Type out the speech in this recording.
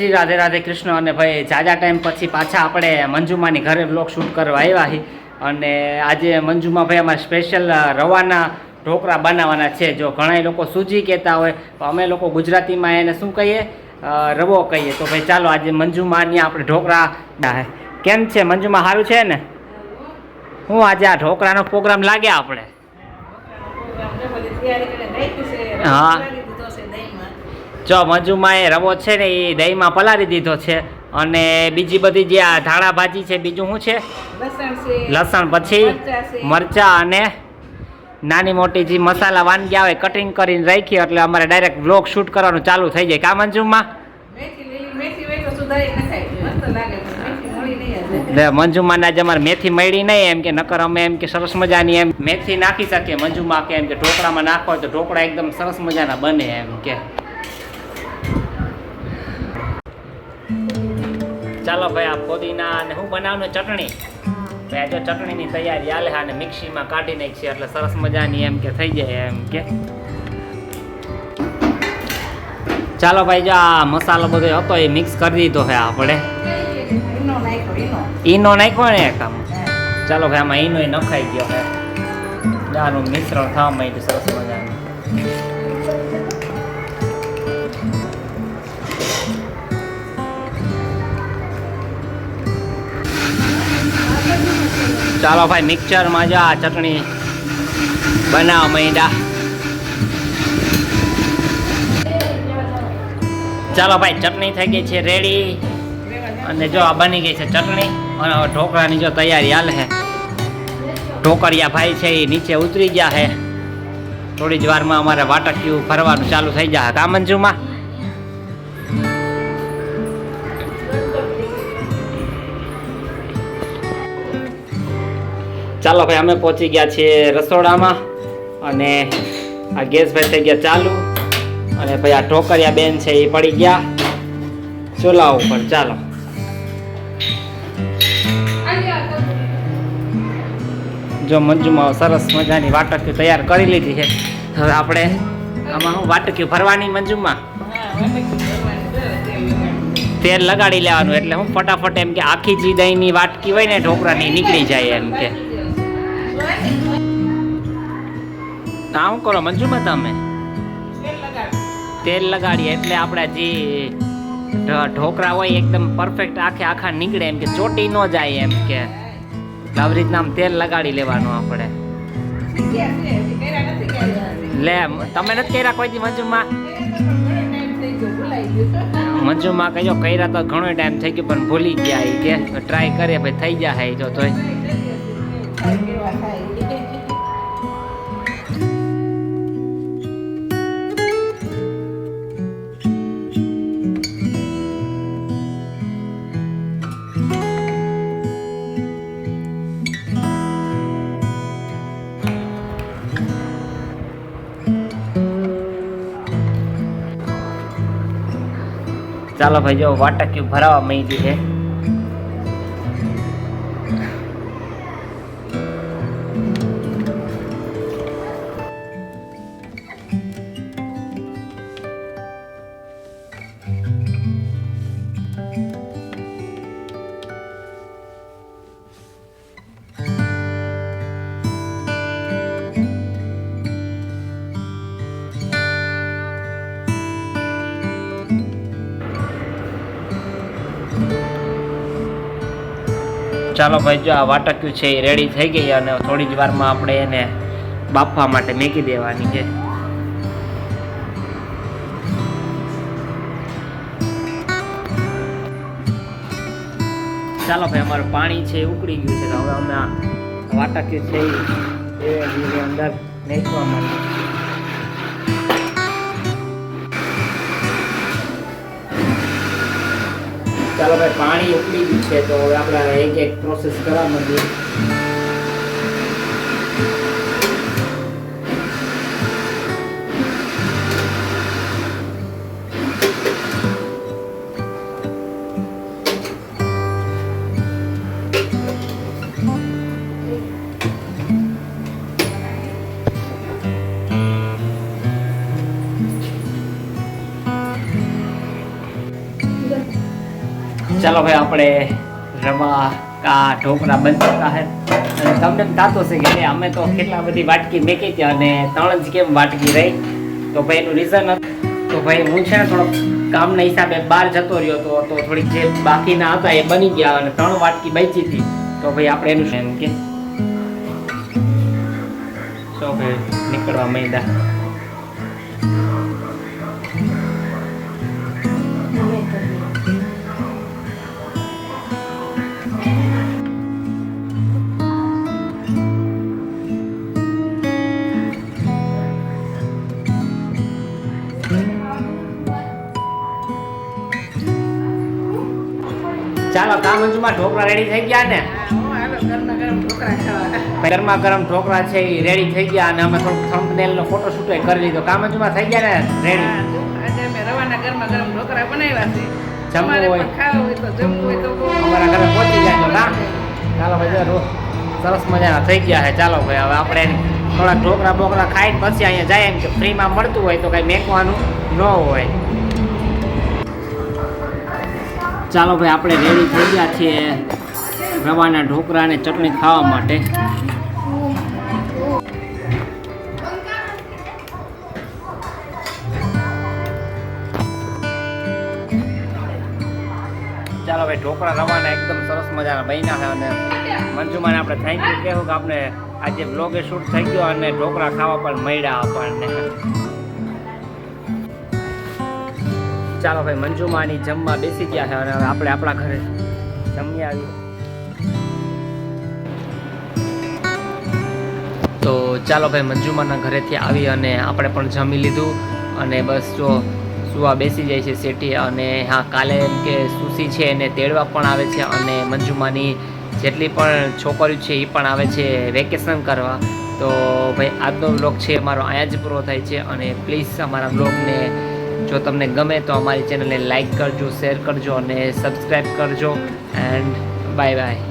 શ્રી રાધે રાધે કૃષ્ણ અને ભાઈ જાજા ટાઈમ પછી પાછા આપણે મંજુમાની ઘરે બ્લોગ શૂટ કરવા આવ્યા છીએ. અને આજે મંજુમા ભાઈ અમારે સ્પેશિયલ રવાના ઢોકળા બનાવવાના છે. જો ઘણા લોકો સૂજી કહેતા હોય તો અમે લોકો ગુજરાતીમાં એને શું કહીએ? રવો કહીએ. તો ભાઈ ચાલો આજે મંજુમાની આપણે ઢોકળા. કેમ છે? મંજુમા સારું છે ને? હું આજે આ ઢોકળાનો પ્રોગ્રામ લાગે આપણે? હા. જો એ રવો છે ને એ દહીંમાં પલાળી દીધો છે અને બીજી બધી જે આ ધાણા ભાજી છે બીજું શું છે? લસણ પછી મરચા અને નાની મોટી જે મસાલા વાનગી આવે કટિંગ કરીને રાખી એટલે અમારે ડાયરેક્ટ બ્લોગ શૂટ કરવાનું ચાલુ થઈ જાય. કા મંજુમાં મંજુમાં આજે. અમારે મેથી મળી નહીં એમ કે નકર અમે એમ કે સરસ મજાની એમ મેથી નાખી શકીએ. મંજુમાં કે એમ કે ઢોકળામાં નાખો તો ઢોકળા એકદમ સરસ મજાના બને એમ કે. ચાલો ભાઈ આ પોદીના અને હું બનાવવાનું ચટણી. ભાઈ જો ચટણીની તૈયારી આલે અને મિક્સીમાં કાઢી નાખીએ એટલે સરસ મજાની એમ કે થઈ જાય એમ કે. ચાલો ભાઈ જો આ મસાલો બધો હતો એ મિક્સ કરી દીધો હે આપણે. ઈનો નાખ્યો ને એક આમ. ચાલો ભાઈ આમાં ઈનો નખાઈ ગયો હે. આનું મિશ્રણ થવા માંડ્યું સરસ મજાનું. ચાલો ભાઈ મિક્સરમાં જ આ ચટણી બનાવ માંડ્યા ચાલો ભાઈ, ચટણી થઈ ગઈ છે રેડી અને જો આ બની ગઈ છે ચટણી, અને હવે ઢોકળાની જો તૈયારી હાલ છે ઢોકળિયા ભાઈ છે એ નીચે ઉતરી ગયા છે થોડી જ વારમાં અમારે વાટક્યું ફરવાનું ચાલુ થઈ જાય કા મંજુમાં? ચાલો ભાઈ, અમે પહોંચી ગયા છીએ રસોડામાં અને આ ગેસ ભાઈ થઈ ગયા ચાલુ અને ભાઈ, આ ઢોકરિયા બેન છે એ પડી ગયા. ચૂલા ઉપર, ચાલો. જો મંજુમાં સરસ મજાની વાટકી તૈયાર કરી લીધી છે. હવે આપણે આમાં હું વાટકી ભરવાની મંજુમાં? તેલ લગાડી લેવાનું, એટલે હું ફટાફટ એમ કે આખી જે દહીંની વાટકી હોય ને, ઢોકળાની નીકળી જાય એમ કે. આ કરો મંજુમાં તમે? તેલ લગાડીએ એટલે આપણા જે ઢોકરા હોય એકદમ પરફેક્ટ આખે આખા નીકળે એમ કે ચોટી ન જાય એમ કે. આવી રીતના આમ તેલ લગાડી લેવાનું આપણે. લે તમે નથી કર્યા કોઈ દી મંજુમાં? મંજુમાં કહ્યો કર્યા તો ઘણો ટાઈમ થઈ ગયો પણ ભૂલી ગયા કે. ટ્રાય કરે ભાઈ થઈ જાય જો તોય. ચાલો ભાઈ જો વાટક્યું ભરાવા માંડી છે. ચાલો ભાઈ, જો આ વાટક્યું છે એ રેડી થઈ ગઈ અને થોડી જ વારમાં આપણે એને બાફવા માટે મેકી દેવાની છે. ચાલો ભાઈ, અમારું પાણી છે ઉકળી ગયું છે હવે અમે આ વાટક્યું છે એ અંદર નાખવા માંડીએ. ચાલો ભાઈ પાણી ઉકળી ગયું છે તો હવે આપણે એક એક પ્રોસેસ કરવા માંડીએ. ચાલો ભાઈ, આપણે રવા, કા ઢોકળા બનતા હે. અને તમને તાતો છે કે અમે તો કેટલા બધી વાટકી મેકી ત્યાં અને ત્રણ જ કેમ વાટકી રહી? તો ભાઈ, એનું રીઝન તો ભાઈ, હું છે ને કામના હિસાબે બહાર જતો રહ્યો તો તો થોડીક જે બાકીના હતા એ બની ગયા અને ત્રણ વાટકી બચી હતી. તો ભાઈ, આપણે એનું છે એમ કે? તો ભાઈ, નીકળવા માંડ્યા? ચાલો કામંજુમાં ઢોકળા રેડી થઈ ગયા ને? ગરમા ગરમ ઢોકળા છે એ રેડી થઈ ગયા અને અમે થોડું થંબનેલ નો ફોટો શૂટ કરી લીધો. કામ અંજુમાં થઈ ગયા ને? રેડી જમવું હોય. અમારા ઘરે પહોંચી જાય તો ના. ચાલો ભાઈ જો સરસ મજાના થઈ ગયા છે. ચાલો ભાઈ હવે આપણે થોડા ઢોકળા બોકળા ખાઈને પછી અહીંયા જાય એમ કે ફ્રીમાં મળતું હોય તો કઈ મેકવાનું ન હોય. ચાલો ભાઈ, આપણે રેડી થઈ ગયા છીએ રવાના ઢોકળા અને ચટણી ખાવા માટે. ચાલો ભાઈ, ઢોકળા રવાના એકદમ સરસ મજાના બન્યા છે અને મંજુમાને આપણે થેન્ક યુ કહેવું કે આપણે આજે બ્લોગે શૂટ થઈ ગયો અને ઢોકળા ખાવા પણ મળ્યા આપણને. ચાલો ભાઈ, મંજુમાની જમવા બેસી ગયા છે અને આપણે આપણા ઘરે જમી આવી તો ચાલો ભાઈ, મંજુમાના ઘરેથી આવી અને આપણે પણ જમી લીધું. અને બસ જો સુવા બેસી જાય છે સેટી અને હા, કાલે એમ કે સુસી છે એને તેડવા પણ આવે છે અને મંજુમાની જેટલી પણ છોકરીઓ છે એ પણ આવે છે વેકેશન કરવા. તો ભાઈ, આજનો બ્લોગ છે, મારો અહીંયા જ પૂરો થાય છે અને પ્લીઝ અમારા બ્લોગને જો તમને ગમે તો અમારી ચેનલને લાઇક કરજો, શેર કરજો અને સબસ્ક્રાઈબ કરજો. And bye bye.